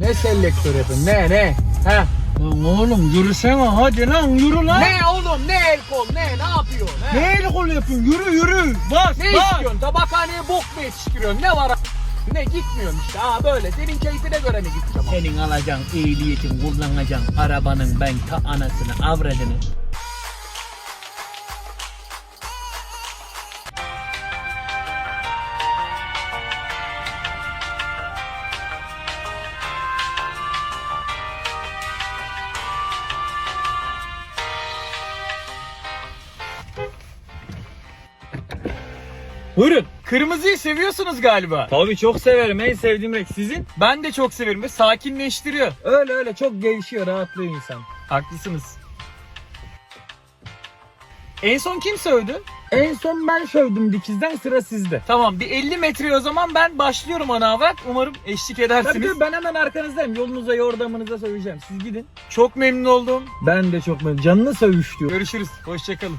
Ne selektör yapın ne ne? He. Lan oğlum yürüsene hadi lan yürü lan. Ne oğlum ne el kol ne ne yapıyorsun? He? Ne el kol yapıyorsun? Yürü yürü. Bas Ne bas. istiyorsun? Tabakhaneye bok mu yetiştiriyorsun? Ne var? Ne gitmiyorsun işte. Ha böyle. Senin keyfine göre mi gideceğim? Senin alacağın ehliyetin kullanacaksın arabanın ben ta anasını avradını. Buyurun. Kırmızıyı seviyorsunuz galiba. Tabii çok severim. En sevdiğim renk sizin. Ben de çok severim ve sakinleştiriyor. Öyle öyle çok gevşiyor, rahatlıyor insan. Haklısınız. En son kim sövdü? En son ben sövdüm dikizden sıra sizde. Tamam bir 50 metre o zaman ben başlıyorum ana avrat. Umarım eşlik edersiniz. Tabii tabii ben hemen arkanızdayım. Yolunuza yordamınıza söveceğim. Siz gidin. Çok memnun oldum. Ben de çok memnun. Canını sövüş diyor. Görüşürüz. Hoşçakalın.